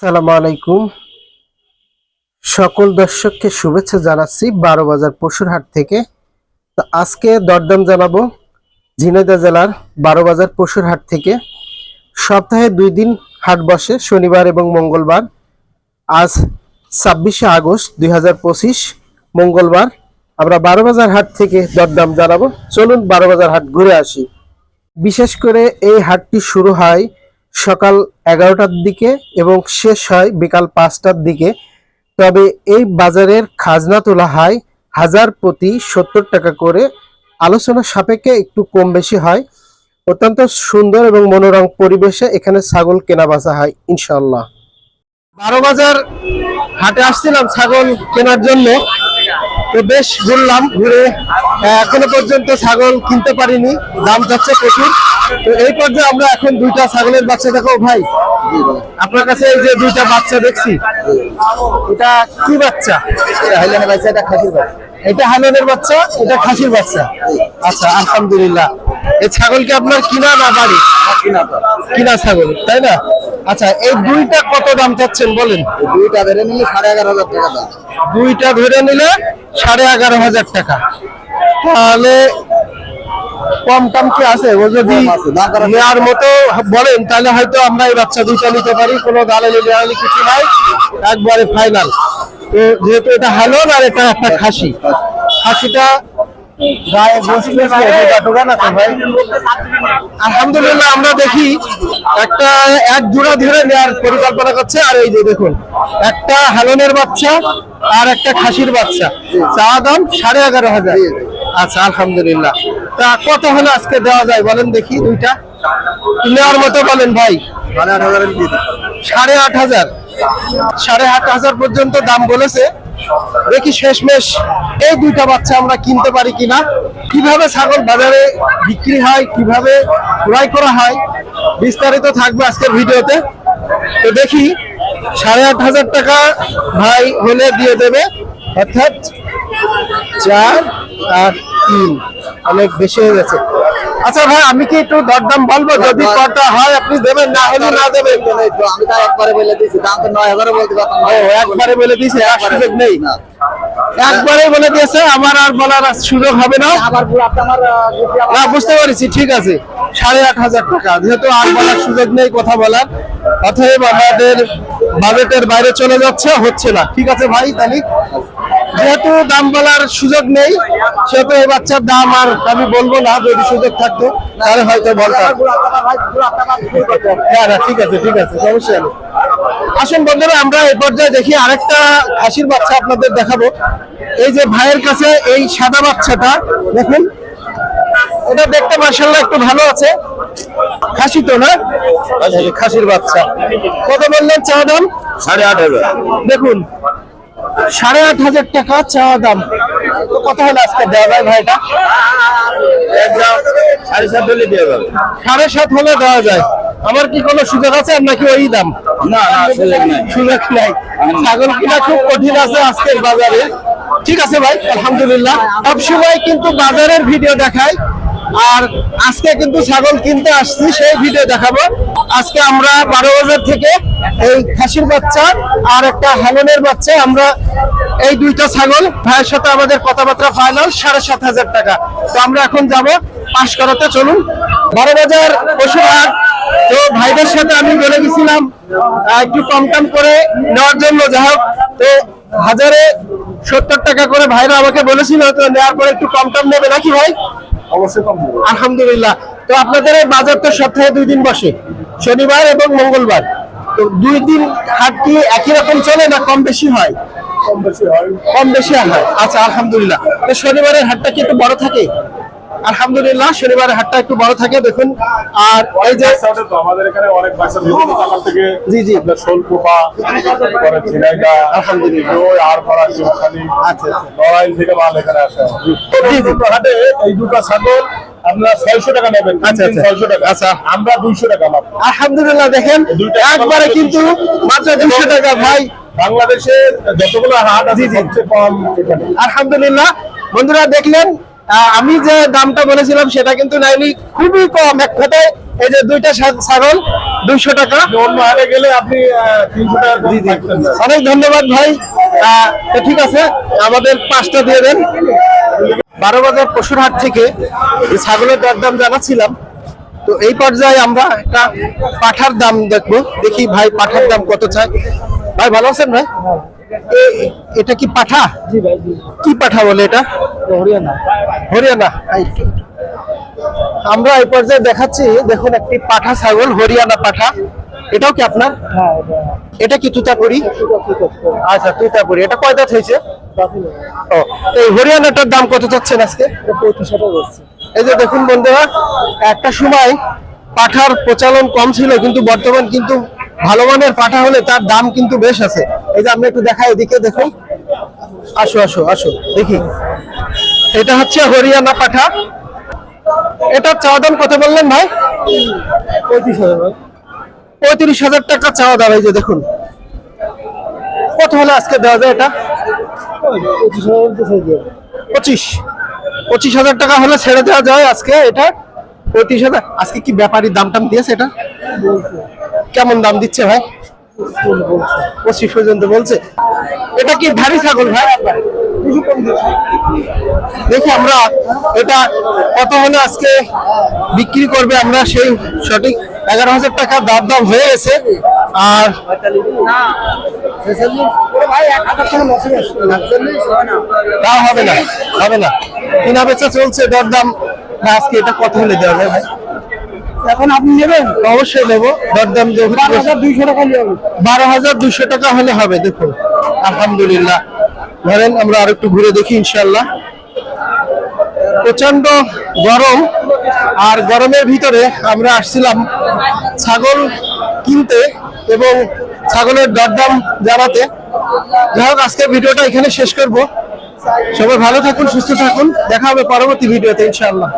সালামু আলাইকুম। সকল দর্শককে শুভেচ্ছা জানাচ্ছি বারো বাজার পশুর হাট থেকে। তো আজকে দরদাম জানাব ঝিনাইদহ জেলার বারো বাজার পশুর হাট থেকে। সপ্তাহে দুই দিন হাট বসে, শনিবার এবং মঙ্গলবার। আজ ছাব্বিশে আগস্ট দুই হাজার পঁচিশ, মঙ্গলবার। আমরা বারো বাজার হাট থেকে দরদাম জানাব। চলুন বারো বাজার হাট ঘুরে আসি। বিশেষ করে এই হাটটি শুরু হয় সকাল এগারোটার দিকে এবং শেষ হয় বিকাল পাঁচটার দিকে। তবে এই বাজারের খাজনা তোলা হয় হাজার প্রতি সত্তর টাকা করে। আলোচনা সাপেক্ষে একটু কম বেশি হয়। অত্যন্ত সুন্দর এবং মনোরম পরিবেশে এখানে ছাগল কেনা বেচা হয় ইনশাল্লাহ বারো বাজার হাটে আসছিলাম ছাগল কেনার জন্য। তো বেশ ঘুরলাম, ঘুরে এখনও পর্যন্ত ছাগল কিনতে পারিনি। দাম যাচ্ছে প্রচুর। তো এই পর্যায়ে আমরা এখন দুইটা ছাগলের বাচ্চা দেখো ভাই। আপনার কাছে এই যে দুইটা বাচ্চা দেখছি এটা কি বাচ্চা? হাইলানের বাচ্চা এটা খাসির বাচ্চা। এটা হানানের বাচ্চা এটা খাসির বাচ্চা? আচ্ছা আলহামদুলিল্লাহ। এই ছাগল কি আপনার কিনা না বাড়ি? কিনা কিনা ছাগল তাই না? আচ্ছা এই দুইটা কত দাম চাচ্ছেন বলেন? দুইটা ধরে নিলে সাড়ে এগারো হাজার টাকা দাম। দুইটা ধরে নিলে সাড়ে এগারো হাজার টাকা। তাহলে কম টাম কি আছে? ও যদি নেওয়ার মতো বলেন তাহলে হয়তো আমরা এই বাচ্চা দুইটা নিতে পারি কোনো দালালি দালালি কিছু নাই একবারে ফাইনাল তো যেহেতু এটা হালন আর এটা একটা খাসি। খাসিটা আলহামদুলিল্লাহ আমরা দেখি একটা এক জোড়া ধরে নেওয়ার পরিকল্পনা করছে আর এই যে দেখুন একটা হালনের বাচ্চা আর একটা খাসির বাচ্চা। চা দাম সাড়ে এগারো হাজার। আচ্ছা আলহামদুলিল্লাহ। তা কত হলে আজকে দেওয়া যায় বলেন দেখি দুইটা? নেওয়ার মতো বলেন ভাই। সাড়ে আট আট হাজার। সাড়ে আট হাজার পর্যন্ত দাম বলেছে। দেখি শেষমেশ এই দুইটা বাচ্চা আমরা কিনতে পারি কিনা। কীভাবে ছাগল বাজারে বিক্রি হয়, কীভাবে ক্রয় করা হয়, বিস্তারিত থাকবে আজকের ভিডিওতে। তো দেখি, সাড়ে আট হাজার টাকা ভাই হলে দিয়ে দেবে। অর্থাৎ চার তিন অনেক বেশি হয়ে গেছে। আচ্ছা ভাই আমি কি একটু দরদাম বলব? যদি কটা হয় আপনি দেবেন না হলে না দেবেন। তো আমি তো একবারে বলে দিয়েছি দাম তো নয় হাজারে বলতে পারতাম একবারে বলে দিয়েছে সুযোগ নেই। না। একবারে বলে দিয়েছে আমার আর বলার সুযোগ হবে না। আবার না বুঝতে পারছি ঠিক আছে। সাড়ে আট হাজার টাকা যেহেতু আর বলার সুযোগ নেই কথা বলার অতএব আমাদের বাজেটের বাইরে চলে যাচ্ছে, হচ্ছে না। ঠিক আছে ভাই, তাহলে? যেহেতু দাম বলার সুযোগ নেই, সেহেতু এই বাচ্চার দাম আর আমি বলব না, যদি সুযোগ থাকতো, তাহলে হয়তো হবে। না না, ঠিক আছে ঠিক আছে, সমস্যা নেই। আসুন বন্ধুরা, আমরা এই পর্যায়ে দেখি আরেকটা খাসির বাচ্চা আপনাদের দেখাবো। এই যে ভাইয়ের কাছে এই সাদা বাচ্চাটা, দেখুন। এটা দেখতে মার্শাল্লাহ একটু ভালো আছে। খাসি তো না? খাসির বাচ্চা। কত বললেন চা দাম? সাড়ে আট হাজার। দেখুন সাড়ে আট হাজার টাকা চা দাম। তো কত হলো আজকে দেওয়া যায় ভাইটা? সাড়ে সাত হলে দিয়ে যাবে। সাড়ে সাত হলে দেওয়া যায়। আমার কি কোনো সুযোগ আছে? আর নাকি ওই দাম? না না সুযোগ নাই। সুযোগ নাই। ছাগল কিনা খুব কঠিন আছে আজকের বাজারে। ঠিক আছে ভাই আলহামদুলিল্লাহ। সবসময় কিন্তু বাজারের ভিডিও দেখাই আর আজকে কিন্তু ছাগল কিনতে আসছি, সেই ভিডিও দেখাবো। আজকে আমরা বারো বাজার থেকে এই খাসির বাচ্চা আর একটা হ্যালনের বাচ্চা, আমরা এই দুইটা ছাগল, ভাইয়ের সাথে আমাদের কথাবার্তা ফাইনাল সাড়ে সাত হাজার টাকা। তো আমরা এখন যাব পাশ করাতে, চলুন। বারো বাজার পশুহাট তো ভাইদের সাথে আমি বলে গেছিলাম একটু কম কম করে নেওয়ার জন্য যা হোক। তো হাজারে সত্তর টাকা করে ভাইরা আমাকে বলেছিল, তো নেওয়ার পরে একটু কম কম নেবে নাকি ভাই? অবশ্যই কম আলহামদুলিল্লাহ। তো আপনাদের বাজার তো সপ্তাহে দুই দিন বসে। শনিবার এবং মঙ্গলবার। তো দুই দিন হাট কি একই রকম চলে না কম বেশি হয়? কম বেশি হয়। কম বেশি হয়। আচ্ছা আলহামদুলিল্লাহ। তো শনিবারের হাটটা কি একটু বড় থাকে? আলহামদুলিল্লাহ শনিবারের হাটটা একটু বড় থাকে দেখুন আর এই যে আমাদের এখানে অনেক বাচ্চা বিভিন্ন জায়গা থেকে জি, জি। আপনার শোলকুপা পরে ঝিনাইদা আলহামদুলিল্লাহ। ওই আড়পাড়া শিবখালী আচ্ছা। নড়াইল থেকে মাল এখানে আসে জি, জি। হাটে এই দুটো ছাগল আপনারা ছয়শো টাকা নেবেন আচ্ছা, আচ্ছা। ছয়শো টাকা আচ্ছা। আমরা দুইশো টাকা আলহামদুলিল্লাহ দেখেন একবারে কিন্তু মাত্র দুশো টাকা ভাই বাংলাদেশে যতগুলো হাট আছে সবচেয়ে কম এখানে আলহামদুলিল্লাহ বন্ধুরা দেখলেন আমি যে দামটা বলেছিলাম সেটা কিন্তু নাইনি খুবই কম। এক কথায় এই যে দুইটা ছাগল দুইশো টাকা। গেলে আপনি। অনেক ধন্যবাদ ভাই। তো ঠিক আছে আমাদের পাঁচটা দিয়ে দেন। বারো বাজার পশুর হাট থেকে ছাগলের দরদাম জানাচ্ছিলাম। তো এই পর্যায়ে আমরা একটা পাঠার দাম দেখব। দেখি ভাই পাঠার দাম কত চাই ভাই ভালো আছেন ভাই? এটা কি পাঠা? কি পাঠা বলে এটা? হরিয়ানা। হরিয়ানা। আমরা এই পর্যায়ে দেখাচ্ছি দেখুন একটি পাঠা ছাগল হরিয়ানা পাঠা। এটাও কি আপনার? এটা কি তুতাপুরি? আচ্ছা তুতাপুরি। এটা কয় দাঁত হয়েছে? ও এই হরিয়ানাটার দাম কত চাচ্ছেন আজকে? এই যে দেখুন বন্ধুরা একটা সময় পাঠার প্রচলন কম ছিল কিন্তু বর্তমান কিন্তু ভালো মানের পাঠা হলে তার দাম কিন্তু বেশ আছে। এই যে আমরা একটু দেখাই এদিকে দেখুন। আসো আসো আসো দেখি। এটা হচ্ছে হরিয়ানা পাঠা। এটার চাওয়া দাম কত বললেন ভাই? পঁয়ত্রিশ হাজার টাকা চাওয়া দাম এই যে দেখুন। কত হলে আজকে দেওয়া যায় এটা? পঁচিশ পঁচিশ। হাজার টাকা হলে ছেড়ে দেওয়া যায় আজকে এটা? পঁয়ত্রিশ হাজার। আজকে কি ব্যাপারী দাম টাম দিয়েছে এটা? কেমন দাম দিচ্ছে ভাই? পঁচিশ পর্যন্ত বলছে। এটা কি ভারী ছাগল ভাই? দেখি আমরা এটা কত হলে আজকে বিক্রি করবে আমরা সেই সঠিক এগারো হাজার টাকা দাম দাম হয়ে গেছে। আর তা হবে না হবে না। কিনা বেচা চলছে দরদাম আজকে এটা কত হলে দেওয়া যায় ভাই? এখন আপনি নেবেন? অবশ্যই নেব। দরদাম বারো হাজার দুইশো টাকা বারো হাজার দুইশো টাকা হলে হবে দেখুন। আলহামদুলিল্লাহ। ধরেন আমরা আর একটু ঘুরে দেখি ইনশাল্লাহ প্রচণ্ড গরম আর গরমের ভিতরে আমরা আসছিলাম ছাগল কিনতে এবং ছাগলের দরদাম জানাতে। যাই হোক আজকের ভিডিওটা এখানে শেষ করব। সবাই ভালো থাকুন সুস্থ থাকুন। দেখা হবে পরবর্তী ভিডিওতে ইনশাআল্লাহ।